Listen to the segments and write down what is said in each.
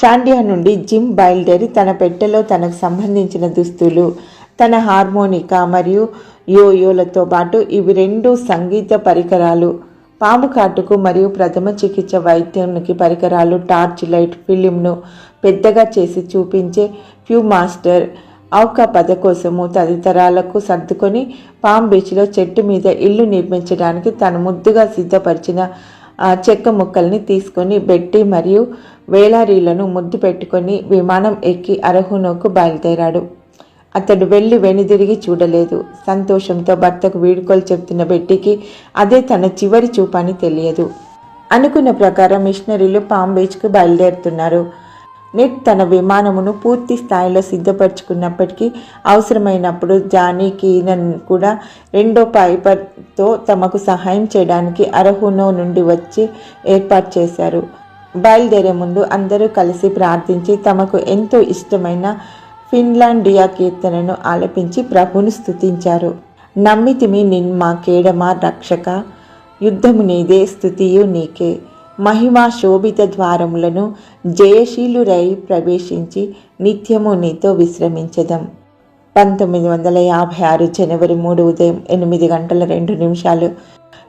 షాండియా నుండి జిమ్ బయలుదేరి తన పెట్టెలో తనకు సంబంధించిన దుస్తులు తన హార్మోనికా మరియు యోయోలతో పాటు ఇవి రెండు సంగీత పరికరాలు. పాము కాటుకు మరియు ప్రథమ చికిత్స వైద్యానికి పరికరాలు టార్చ్ లైట్ ఫిలింను పెద్దగా చేసి చూపించే ఫ్యూ మాస్టర్ ఔక పద కోసము తదితరాలకు సర్దుకొని పామ్ బీచ్లో చెట్టు మీద ఇల్లు నిర్మించడానికి తను ముద్దుగా సిద్ధపరిచిన ఆ చెక్క ముక్కల్ని తీసుకొని బెట్టి మరియు వేలారీలను ముద్దు పెట్టుకొని విమానం ఎక్కి అరహునోకు బయలుదేరాడు. అతడు వెళ్ళి వెనుదిరిగి చూడలేదు. సంతోషంతో భర్తకు వీడుకోలు చెప్తున్న బెట్టికి అదే తన చివరి చూపని తెలియదు. అనుకున్న ప్రకారం మిషనరీలు పామ్ బీచ్కు బయలుదేరుతున్నారు. నెట్ తన విమానమును పూర్తి స్థాయిలో సిద్ధపరచుకున్నప్పటికీ అవసరమైనప్పుడు జానీ కీనన్ కూడా రెండో పైపర్తో తమకు సహాయం చేయడానికి అర్హునో నుండి వచ్చి ఏర్పాటు చేశారు. బయలుదేరే ముందు అందరూ కలిసి ప్రార్థించి తమకు ఎంతో ఇష్టమైన ఫిన్లాండియా కీర్తనను ఆలపించి ప్రభును స్థుతించారు నమ్మితిమి నిన్మా కేడమా రక్షక యుద్ధము నీదే స్థుతియు నీకే. మహిమా శోభిత ద్వారములను జయశీలురై ప్రవేశించి నిత్యము నీతో విశ్రమించదం. పంతొమ్మిది వందల యాభై ఆరు జనవరి మూడు ఉదయం ఎనిమిది గంటల రెండు నిమిషాలు.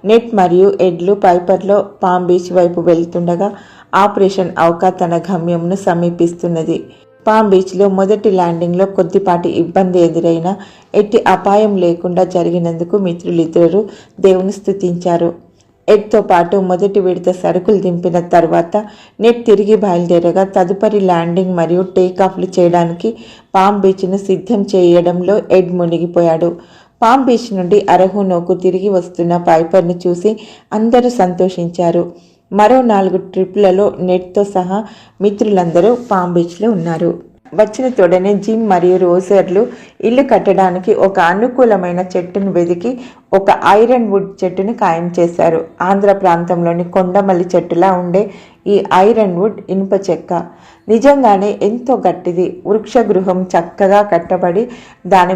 నెట్ మరియు ఎడ్లు పైపర్లో పామ్ బీచ్ వైపు వెళ్తుండగా ఆపరేషన్ అవకా తన గమ్యంను సమీపిస్తున్నది. పామ్ బీచ్లో మొదటి ల్యాండింగ్లో కొద్దిపాటి ఇబ్బంది ఎదురైనా ఎట్టి అపాయం లేకుండా జరిగినందుకు మిత్రులిద్దరూ దేవుని స్తుతించారు. ఎడ్తో పాటు మొదటి విడత సరుకులు దింపిన తర్వాత నెట్ తిరిగి బయలుదేరగా తదుపరి ల్యాండింగ్ మరియు టేకాఫ్లు చేయడానికి పామ్ బీచ్ను సిద్ధం చేయడంలో ఎడ్ మునిగిపోయాడు. పామ్ బీచ్ నుండి అరహునోకు తిరిగి వస్తున్న పైపర్ను చూసి అందరూ సంతోషించారు. మరో నాలుగు ట్రిప్లలో నెట్తో సహా మిత్రులందరూ పామ్ బీచ్లో ఉన్నారు. వచ్చిన తోడనే జిమ్ మరియు రోజర్లు ఇల్లు కట్టడానికి ఒక అనుకూలమైన చెట్టును వెదికి ఒక ఐరన్ వుడ్ చెట్టును ఖాయం చేశారు. ఆంధ్ర ప్రాంతంలోని కొండమల్లి చెట్టులా ఉండే ఈ ఐరన్ వుడ్ ఇనుప చెక్క. నిజంగానే ఎంతో గట్టిది. వృక్ష గృహం చక్కగా కట్టబడి దాని